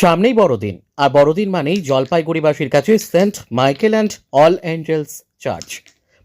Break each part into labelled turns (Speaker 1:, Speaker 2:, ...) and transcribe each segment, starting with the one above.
Speaker 1: সামনেই বড়দিন, আর বড়দিন মানেই জলপাইগুড়িবাসীর কাছে Saint Michael and all angels church.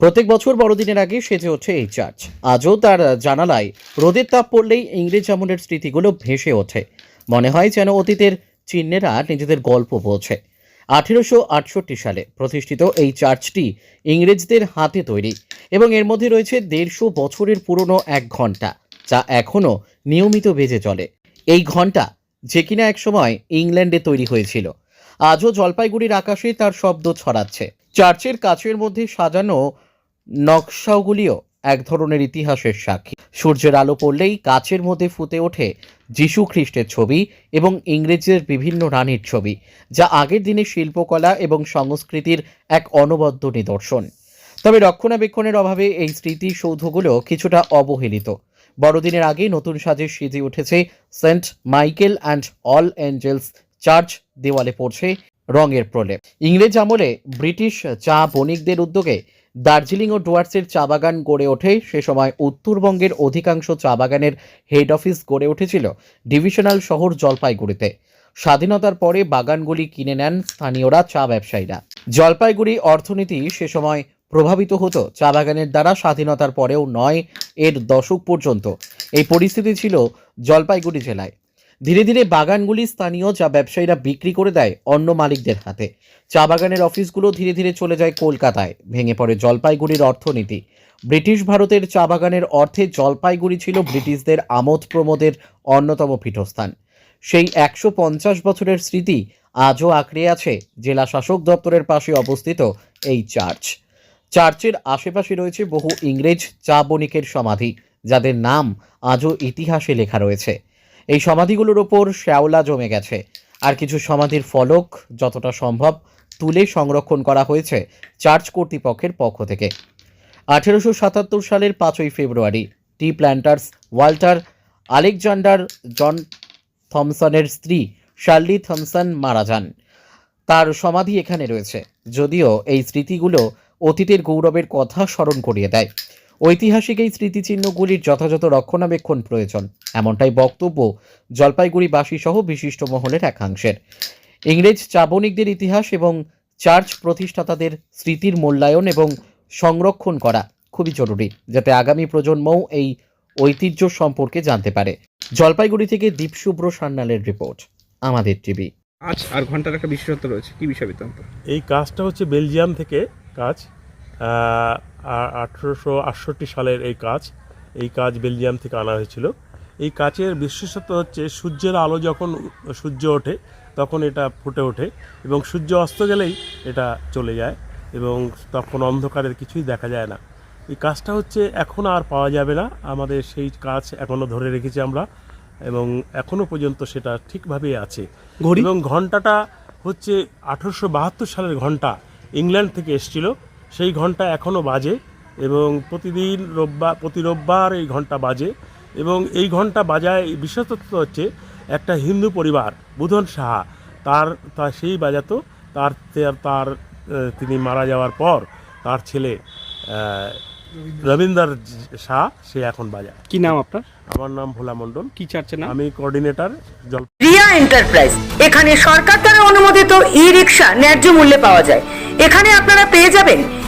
Speaker 1: প্রত্যেক বছর বড়দিনের আগে সেজে ওঠে এই চার্চ। আজও তার জানালায় রোদের তাপ পড়লেই ইংরেজ আমলের স্মৃতিগুলো ভেসে ওঠে। মনে হয় যেন অতীতের চিহ্নেরা নিজেদের গল্প বলছে। আঠেরোশো আটষট্টি সালে প্রতিষ্ঠিত এই চার্চটি ইংরেজদের হাতে তৈরি, এবং এর মধ্যে রয়েছে দেড়শো বছরের পুরনো এক ঘণ্টা যা এখনও নিয়মিত বেজে চলে। এই ঘণ্টা যে কিনা একসময় ইংল্যান্ডে তৈরি হয়েছিল। আজও জলপাইগুড়ির আকাশে তার শব্দ ছড়াচ্ছে। চার্চের কাচের মধ্যে সাজানো নকশাগুলিও এক ধরনের ইতিহাসের সাক্ষী। সূর্যের আলো পড়লেই কাচের মধ্যে ফুটে ওঠে যীশু খ্রিস্টের ছবি এবং ইংরেজদের বিভিন্ন রানীর ছবি, যা আগের দিনে শিল্পকলা এবং সংস্কৃতির এক অনবদ্য নিদর্শন। তবে রক্ষণাবেক্ষণের অভাবে এই স্মৃতিসৌধগুলো কিছুটা অবহেলিত। বড়দিনের আগে নতুন সাজে সেজে উঠেছে Saint Michael and all angels church. দেওয়ালে পড়ছে রঙের প্রলেপ। ইংরেজ আমলে ব্রিটিশ চা বণিকদের উদ্যোগে দার্জিলিং ও ডুয়ার্সের চা বাগান গড়ে ওঠে। সে সময় উত্তরবঙ্গের অধিকাংশ চা বাগানের হেড অফিস গড়ে উঠেছিল ডিভিশনাল শহর জলপাইগুড়িতে। স্বাধীনতার পরে বাগানগুলি কিনে নেন স্থানীয়রা চা ব্যবসায়ীরা। জলপাইগুড়ি অর্থনীতি সে সময় প্রভাবিত হতো। চা বাগানের দ্বারা স্বাধীনতার পরেও নয়, এর দশক পর্যন্ত। এই পরিস্থিতি ছিল জলপাইগুড়ি জেলায়। ধীরে ধীরে বাগানগুলি স্থানীয় চা ব্যবসায়ীরা বিক্রি করে দেয় অন্য মালিকদের হাতে। চা বাগানের অফিসগুলো ধীরে ধীরে চলে যায় কলকাতায়। ভেঙে পড়ে জলপাইগুড়ির অর্থনীতি। ব্রিটিশ ভারতের চা বাগানের অর্থে জলপাইগুড়ি ছিল ব্রিটিশদের আমোদ প্রমোদের অন্যতম পীঠস্থান। সেই একশো পঞ্চাশ বছরের স্মৃতি আজও আঁকড়ে আছে জেলা শাসক দপ্তরের পাশে অবস্থিত এই চার্চ। চার্চের আশেপাশে রয়েছে বহু ইংরেজ চা বণিকের সমাধি, যাদের নাম আজও ইতিহাসে লেখা রয়েছে। এই সমাধিগুলোর ওপর শ্যাওলা জমে গেছে। আর কিছু সমাধির ফলক যতটা সম্ভব তুলে সংরক্ষণ করা হয়েছে চার্চ কর্তৃপক্ষের পক্ষ থেকে। আঠেরোশো সাতাত্তর সালের পাঁচই ফেব্রুয়ারি, tea planters Walter Alexander John থমসনের স্ত্রী শার্লি থমসন মারা যান। তার সমাধি এখানে রয়েছে। যদিও এই স্মৃতিগুলো অতীতের গৌরবের কথা স্মরণ করিয়ে দেয়। ঐতিহাসিক এই স্মৃতিচিহ্নগুলির যথাযথ রক্ষণাবেক্ষণ প্রয়োজন এমনটাই বক্তব্য জলপাইগুড়িবাসী সহ বিশিষ্ট মহলের একাংশের। ইংরেজ চাবণিকদের ইতিহাস এবং চার্চ প্রতিষ্ঠাতাদের স্মৃতির মূল্যায়ন এবং সংরক্ষণ করা খুবই জরুরি যাতে আগামী প্রজন্মও এই ঐতিহ্য সম্পর্কে জানতে পারে। জলপাইগুড়ি থেকে দীপশুভ্র সান্যালের রিপোর্ট আমাদের টিভি।
Speaker 2: আজ আর ঘণ্টার একটা বিশেষত্ব রয়েছে কি বিষয় বৃত্তান্ত?
Speaker 3: এই কাজটা হচ্ছে বেলজিয়াম থেকে কাজ। আঠেরোশো আটষট্টি সালের এই কাজ এই কাজ বেলজিয়াম থেকে আনা হয়েছিল। এই কাচের বিশেষত্ব হচ্ছে সূর্যের আলো যখন সূর্য ওঠে তখন এটা ফুটে ওঠে এবং সূর্য অস্ত গেলেই এটা চলে যায় এবং তখন অন্ধকারের কিছুই দেখা যায় না। এই কাজটা হচ্ছে এখন আর পাওয়া যাবে না। আমাদের সেই কাজ এখনও ধরে রেখেছি আমরা এবং এখনও পর্যন্ত সেটা ঠিকভাবেই আছে।
Speaker 2: ঘড়ি?
Speaker 3: এবং ঘন্টাটা হচ্ছে আঠেরোশো বাহাত্তর সালের ঘণ্টা ইংল্যান্ড থেকে এসছিল। সেই ঘণ্টা এখনও বাজে এবং প্রতিদিন রোববার প্রতি রোববার এই ঘণ্টা বাজে এবং এই ঘণ্টা বাজায় বিশেষত্ব হচ্ছে একটা হিন্দু পরিবার বুধন সাহা তার তা সেই বাজাতো তার তার- তিনি মারা যাওয়ার পর তার ছেলে রবীন্দ্র শাহ সে এখন বাজায়।
Speaker 2: কি নাম আপনার?
Speaker 3: আমার নাম ভোলা মণ্ডল।
Speaker 2: কি চার্চের নাম?
Speaker 3: আমি কোঅর্ডিনেটর জল
Speaker 4: রিয়া এন্টারপ্রাইজ এখানে সরকার দ্বারা অনুমোদিত ই রিক্সা ন্যায্য মূল্যে পাওয়া যায়। এখানে আপনারা পেয়ে যাবেন